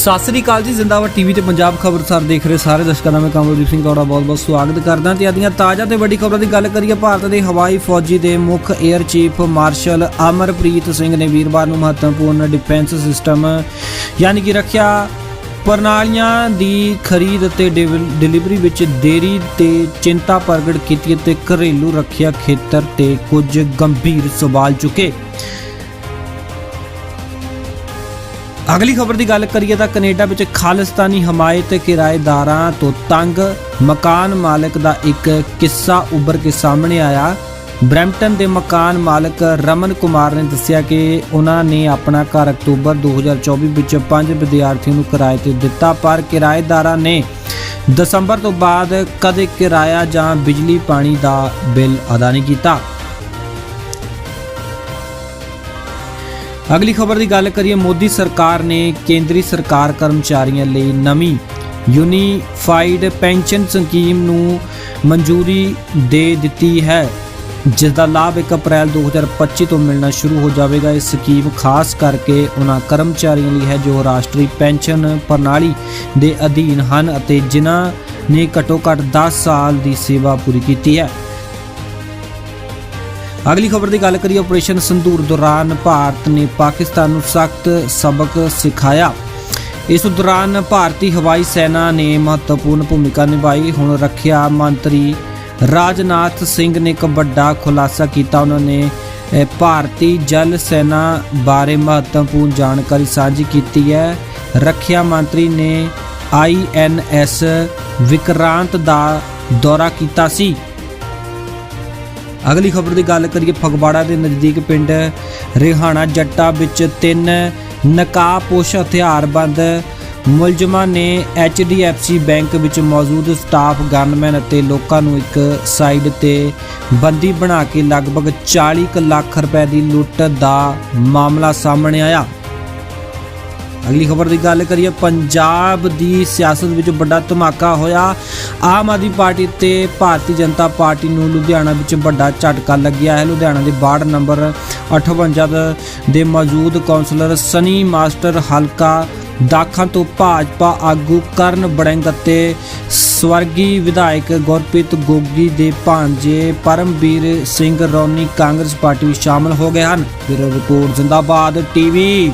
ਸਤਿ ਸ੍ਰੀ ਅਕਾਲ ਜੀ, ਜ਼ਿੰਦਾਬਾਦ ਟੀਵੀ ਤੇ ਪੰਜਾਬ ਖਬਰਸਾਰ ਦੇਖ ਰਹੇ ਸਾਰੇ ਦਰਸ਼ਕਾਂ ਦਾ ਮੈਂ ਕਮਲਦੀਪ ਸਿੰਘ ਤੁਹਾਡਾ ਬਹੁਤ-ਬਹੁਤ ਸਵਾਗਤ ਕਰਦਾ। ਤੇ ਆਦੀਆਂ ਤਾਜ਼ਾ ਤੇ ਵੱਡੀ ਖਬਰਾਂ ਦੀ ਗੱਲ ਕਰੀਏ, ਭਾਰਤ ਦੇ ਹਵਾਈ ਫੌਜੀ ਦੇ ਮੁੱਖ air chief marshal Amarpreet Singh ਨੇ ਵੀਰਵਾਰ ਨੂੰ ਮਹੱਤਵਪੂਰਨ ਡਿਫੈਂਸ ਸਿਸਟਮ, ਯਾਨੀ ਕਿ ਰੱਖਿਆ ਪ੍ਰਣਾਲੀਆਂ ਦੀ ਖਰੀਦ ਅਤੇ ਡਿਵ- ਡਿਲੀਵਰੀ ਵਿੱਚ ਦੇਰੀ ਤੇ ਚਿੰਤਾ ਪ੍ਰਗਟ ਕੀਤੀ ਅਤੇ ਘਰੇਲੂ ਰੱਖਿਆ ਖੇਤਰ ਤੇ ਕੁਝ ਗੰਭੀਰ ਸਵਾਲ ਚੁੱਕੇ। ਅਗਲੀ ਖਬਰ ਦੀ ਗੱਲ ਕਰੀਏ ਤਾਂ ਕੈਨੇਡਾ ਵਿੱਚ ਖਾਲਿਸਤਾਨੀ ਹਮਾਇਤ ਕਿਰਾਏਦਾਰਾਂ ਤੋਂ ਤੰਗ ਮਕਾਨ ਮਾਲਕ ਦਾ ਇੱਕ ਕਿੱਸਾ ਉੱਭਰ ਕੇ ਸਾਹਮਣੇ ਆਇਆ। ਬ੍ਰੈਂਪਟਨ ਦੇ ਮਕਾਨ ਮਾਲਕ ਰਮਨ ਕੁਮਾਰ ਨੇ ਦੱਸਿਆ ਕਿ ਉਹਨਾਂ ਨੇ ਆਪਣਾ ਘਰ ਅਕਤੂਬਰ 2024 ਵਿੱਚ ਪੰਜ ਵਿਦਿਆਰਥੀਆਂ ਨੂੰ ਕਿਰਾਏ ਤੇ ਦਿੱਤਾ, ਪਰ ਕਿਰਾਏਦਾਰਾਂ ਨੇ ਦਸੰਬਰ ਤੋਂ ਬਾਅਦ ਕਦੇ ਕਿਰਾਇਆ ਜਾਂ ਬਿਜਲੀ, ਪਾਣੀ ਦਾ ਬਿੱਲ ਅਦਾ ਨਹੀਂ ਕੀਤਾ। ਅਗਲੀ ਖਬਰ ਦੀ ਗੱਲ ਕਰੀਏ, ਮੋਦੀ ਸਰਕਾਰ ਨੇ ਕੇਂਦਰੀ ਸਰਕਾਰ ਕਰਮਚਾਰੀਆਂ ਲਈ ਨਵੀਂ ਯੂਨੀਫਾਈਡ ਪੈਨਸ਼ਨ ਸਕੀਮ ਨੂੰ ਮਨਜ਼ੂਰੀ ਦੇ ਦਿੱਤੀ ਹੈ ਜਿਸ ਦਾ ਲਾਭ 1 ਅਪ੍ਰੈਲ 2025 ਤੋਂ ਮਿਲਣਾ ਸ਼ੁਰੂ ਹੋ ਜਾਵੇਗਾ। ਇਹ ਸਕੀਮ ਖਾਸ ਕਰਕੇ ਉਹਨਾਂ ਕਰਮਚਾਰੀਆਂ ਲਈ ਹੈ ਜੋ ਰਾਸ਼ਟਰੀ ਪੈਨਸ਼ਨ ਪ੍ਰਣਾਲੀ ਦੇ ਅਧੀਨ ਹਨ ਅਤੇ ਜਿਨ੍ਹਾਂ ਨੇ ਘੱਟੋ-ਘੱਟ 10 ਸਾਲ ਦੀ ਸੇਵਾ ਪੂਰੀ ਕੀਤੀ ਹੈ। ਅਗਲੀ ਖਬਰ ਦੀ ਗੱਲ ਕਰੀਏ ਆਪਰੇਸ਼ਨ ਸੰਦੂਰ ਦੌਰਾਨ ਭਾਰਤ ਨੇ ਪਾਕਿਸਤਾਨ ਨੂੰ ਸਖਤ ਸਬਕ ਸਿਖਾਇਆ। ਇਸ ਦੌਰਾਨ ਭਾਰਤੀ ਹਵਾਈ ਸੈਨਾ ਨੇ ਮਹੱਤਵਪੂਰਨ ਭੂਮਿਕਾ ਨਿਭਾਈ। ਹੁਣ ਰੱਖਿਆ ਮੰਤਰੀ ਰਾਜਨਾਥ ਸਿੰਘ ਨੇ ਇੱਕ ਵੱਡਾ ਖੁਲਾਸਾ ਕੀਤਾ। ਉਹਨਾਂ ਨੇ ਭਾਰਤੀ ਜਲ ਸੈਨਾ ਬਾਰੇ ਮਹੱਤਵਪੂਰਨ ਜਾਣਕਾਰੀ ਸਾਂਝੀ ਕੀਤੀ ਹੈ। ਰੱਖਿਆ ਮੰਤਰੀ ਨੇ ਆਈਐਨਐਸ ਵਿਕਰਾਂਤ ਦਾ ਦੌਰਾ ਕੀਤਾ ਸੀ। ਅਗਲੀ ਖਬਰ ਦੀ ਗੱਲ ਕਰੀਏ, ਫਗਵਾੜਾ ਦੇ ਨਜ਼ਦੀਕ ਪਿੰਡ ਰਿਹਾਣਾ ਜੱਟਾ ਵਿੱਚ ਤਿੰਨ ਨਕਾਬਪੋਸ਼ ਹਥਿਆਰਬੰਦ ਮੁਲਜ਼ਮਾਂ ਨੇ HDFC ਬੈਂਕ ਵਿੱਚ ਮੌਜੂਦ ਸਟਾਫ, ਗਨਮੈਨ ਅਤੇ ਲੋਕਾਂ ਨੂੰ ਇੱਕ ਸਾਈਡ ਤੇ ਬੰਦੀ ਬਣਾ ਕੇ ਲਗਭਗ 40 ਕੁ ਲੱਖ ਰੁਪਏ ਦੀ ਲੁੱਟ ਦਾ ਮਾਮਲਾ ਸਾਹਮਣੇ ਆਇਆ। ਅਗਲੀ ਖਬਰ ਦੀ ਗੱਲ ਕਰੀਏ, ਪੰਜਾਬ ਦੀ ਸਿਆਸਤ ਵਿੱਚ ਵੱਡਾ ਧਮਾਕਾ ਹੋਇਆ। ਆਮ ਆਦਮੀ ਪਾਰਟੀ ਤੇ ਭਾਰਤੀ ਜਨਤਾ ਪਾਰਟੀ ਨੂੰ ਲੁਧਿਆਣਾ ਵਿੱਚ ਵੱਡਾ ਝਟਕਾ ਲੱਗਿਆ ਹੈ। ਲੁਧਿਆਣਾ ਦੇ ਵਾਰਡ ਨੰਬਰ 58 ਦੇ ਮੌਜੂਦ ਕੌਂਸਲਰ ਸਨੀ ਮਾਸਟਰ ਹਲਕਾ ਦਾਖਾਂ ਤੋਂ ਭਾਜਪਾ ਆਗੂ ਕਰਨ ਬੜਿੰਗ ਅਤੇ ਸਵਰਗੀ ਵਿਧਾਇਕ ਗੁਰਪ੍ਰੀਤ ਗੋਗੀ ਦੇ ਭਾਂਜੇ ਪਰਮਵੀਰ ਸਿੰਘ ਰੌਣੀ ਕਾਂਗਰਸ ਪਾਰਟੀ ਵਿੱਚ ਸ਼ਾਮਲ ਹੋ ਗਏ ਹਨ। ਫਿਰ ਰਿਪੋਰਟ, ਜ਼ਿੰਦਾਬਾਦ ਟੀਵੀ।